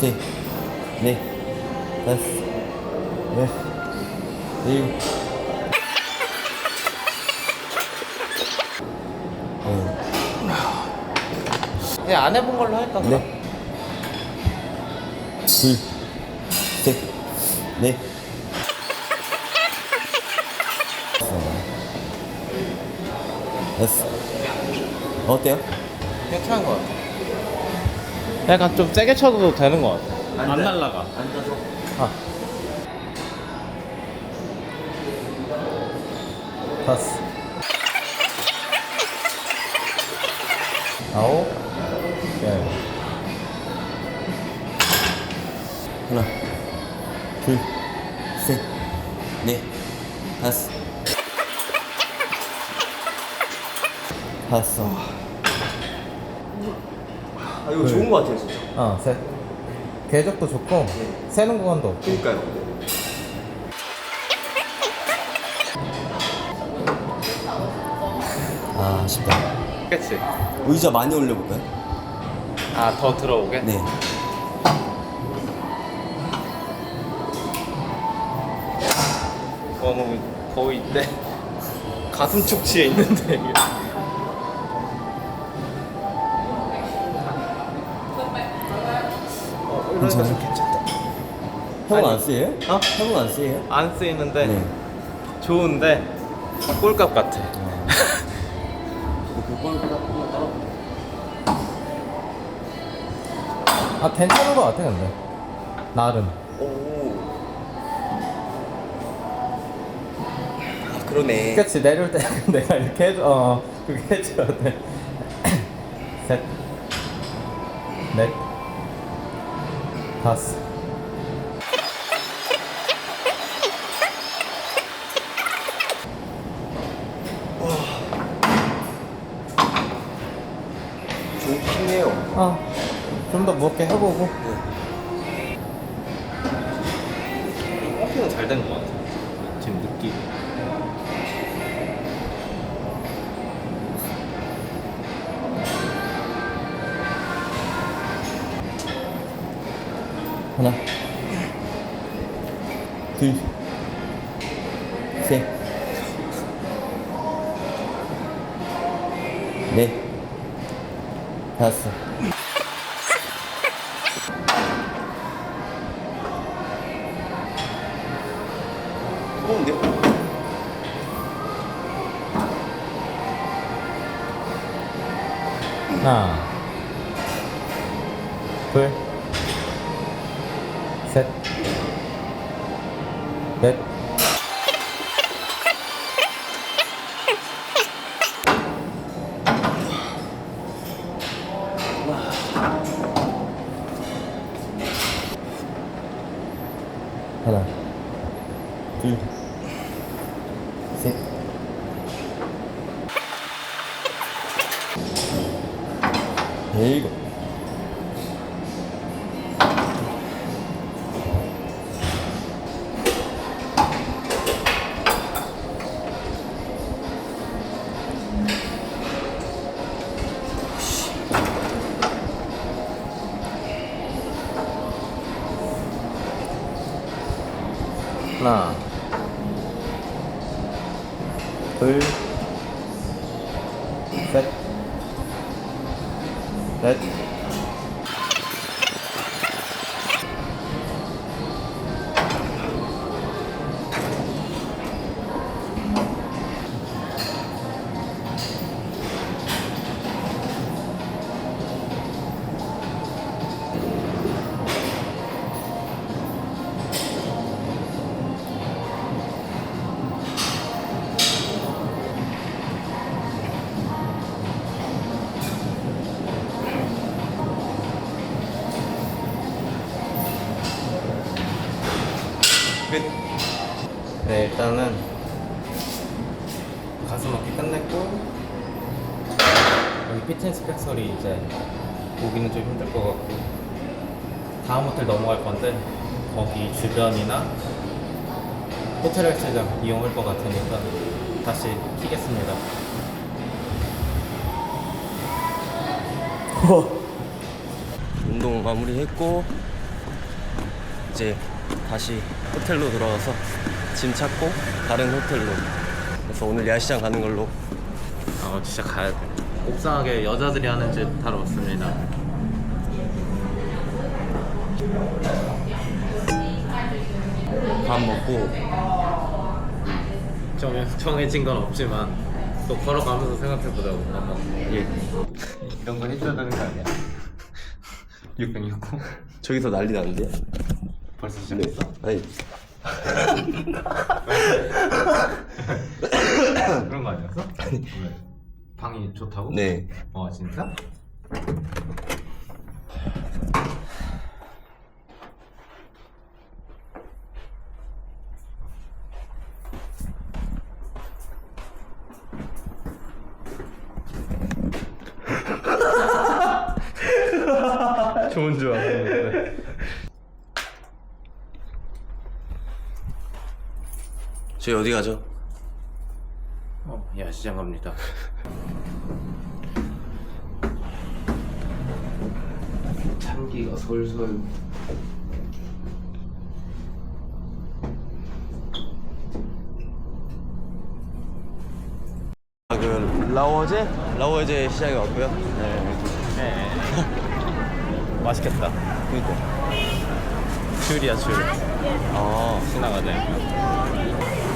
셋, 넷, 다섯, 여섯, 일곱. 어, 그냥 안 해본 걸로 할까? 그럼? 네. 둘, 셋, 넷. 됐어. 어때요? 괜찮은 것 같아. 약간 좀 세게 쳐도 되는 것 같아. 안, 돼. 날라가. 앉아서. 아. 다섯. 아홉. 열. 하나, 둘, 셋, 넷, 다섯. 다섯. 아 이거 좋은 거 같아요 진짜. 어, 셋. 궤적도 좋고, 세는 구간도 없고. 그러니까요. 아, 아쉽다. 그치? 의자 많이 올려볼까요? 아, 더 들어오게? 네. 너무 거의 내 가슴 축치에 있는데 이게. 형은. 안 쓰예요? 어? 형은 안 쓰예요? 안 쓰이는데 네. 좋은데 꼴값 같아. 아 괜찮은 것 같아 근데 나름. 오. 아 그러네. 그치 내려올 때 내가 이렇게 해줘 어 그게 해줘야 돼. 셋, 넷, 다섯. 좋긴 해요. 어 좀 더 무겁게 해보고. 홈핑은 잘된 것 같아. 지금 느끼. 하나, 둘, 셋, 넷, 다섯. 무거운데? 하나, 둘, 셋, 넷. 하나, 둘, 넷. 일단은 가슴 어깨 끝냈고 여기 피트니스 백설이 이제 보기는 좀 힘들 것 같고 다음 호텔 넘어갈 건데 거기 주변이나 호텔 헬스장 이용할 것 같으니까 다시 키겠습니다. 운동 마무리했고 이제 다시 호텔로 돌아가서 짐 찾고 다른 호텔로. 그래서 오늘 야시장 가는 걸로. 어 진짜 가야 돼 옥상하게 여자들이 하는 집 타러 왔습니다. 밥 먹고. 정해, 정해진 건 없지만 또 걸어가면서 생각해보자고. 한번 예. 이런 거 해줘야 되는 거 아니야? 669 저기서 난리 나는데? 벌써 네 시작했어? 아니 그런 거 아니었어? 왜? 방이 좋다고? 네 어 진짜? 좋은 줄 알았는데 저희 어디 가죠? 어 야시장 갑니다. 참기가 솔솔. 아, 그 라오제? 라오제 시장에 왔고요. 네. 맛있겠다. 그니까. 귤이야 귤 아. 지나가자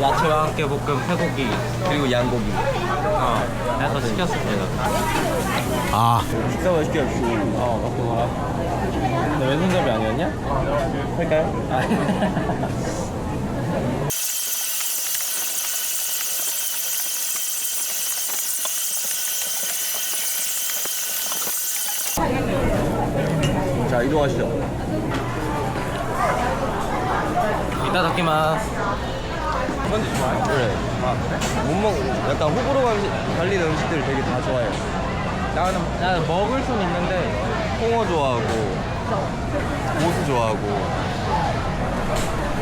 야채와 함께 볶음 회고기 그리고 양고기. 어 해서 시켰습니다. 식사 맛있게 합시다 어 먹고 가라 너 왼손잡이 아니었냐? 할까요? 자 이동하시죠. 이따 닦기마 스 뭔지 좋아해? 그래 아 그래? 못 먹, 약간 호불호가 음식, 갈리는 음식들 되게 다 좋아해요 나는, 나는 먹을 순 있는데 홍어 좋아하고 고수 좋아하고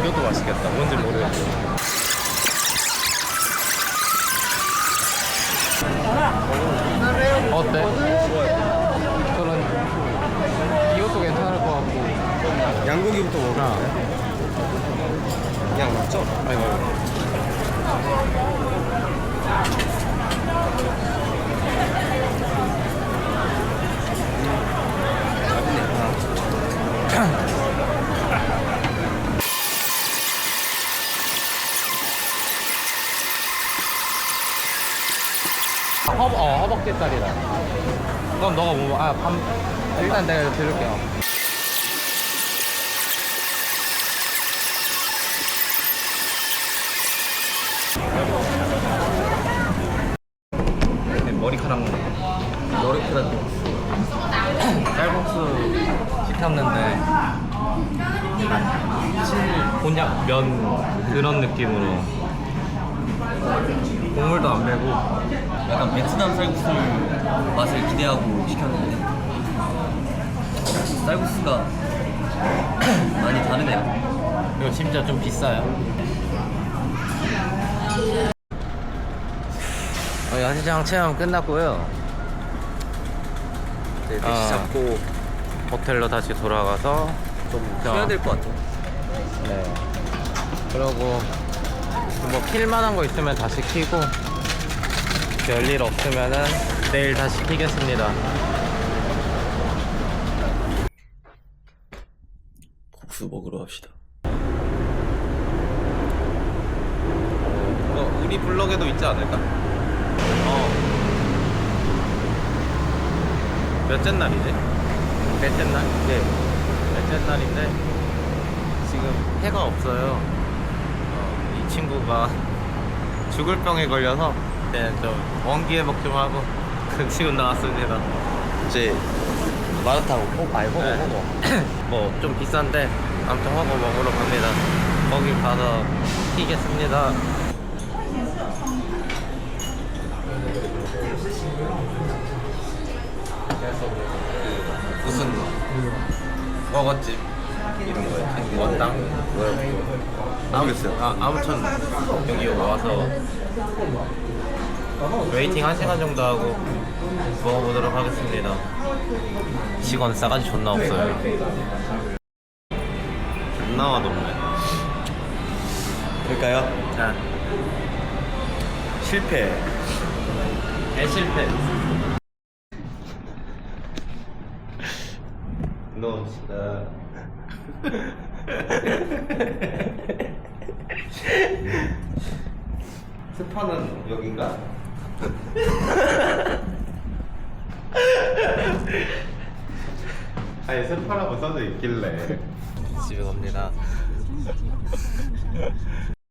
이것도 맛있겠다 뭔지 모르겠어 어때? 그런 이것도 괜찮을 것 같고 양고기부터 먹을까요? 그냥 맞죠? 아이고 아이고 허, 어, 허벅지살이다. 그럼 너가 뭐, 아, 밥, 일단 내가 들을게요. 그런 느낌으로. 국물도 안 빼고. 약간 베트남 쌀국수 맛을 기대하고 시켰는데. 쌀국수가 많이 다르네요. 이거 진짜 좀 비싸요. 어, 야시장 체험 끝났고요. 이제 아. 택시 잡고 호텔로 다시 돌아가서 좀 쉬어야 될 것 같아요. 네. 그리고 뭐 킬만한 거 있으면 다시 키고 별일 없으면은 내일 다시 키겠습니다. 국수 먹으러 갑시다 어, 우리 블럭에도 있지 않을까? 어. 몇째 날이지? 넷째 날? 네. 넷째 날인데 지금 해가 없어요. 친구가 죽을 병에 걸려서 네, 좀 원기 회복 좀 하고 지금 나왔습니다. 이제 마라탕 호, 아니 호거 네. 호거 뭐 좀 비싼데 아무튼 허거 먹으러 갑니다. 거기 가서 키겠습니다. 무슨 먹었집 이런 거예요? 원당? 모르겠어요 아, 아무튼 여기 와서 웨이팅 1시간 정도 하고 먹어보도록 하겠습니다. 직원 싸가지 존나 없어요. 안 나와 노래. 그럴까요? 자, 실패. 대실패. 너 진짜. 스파는 여긴가? 아니 스파라고 써져 있길래 집에 갑니다.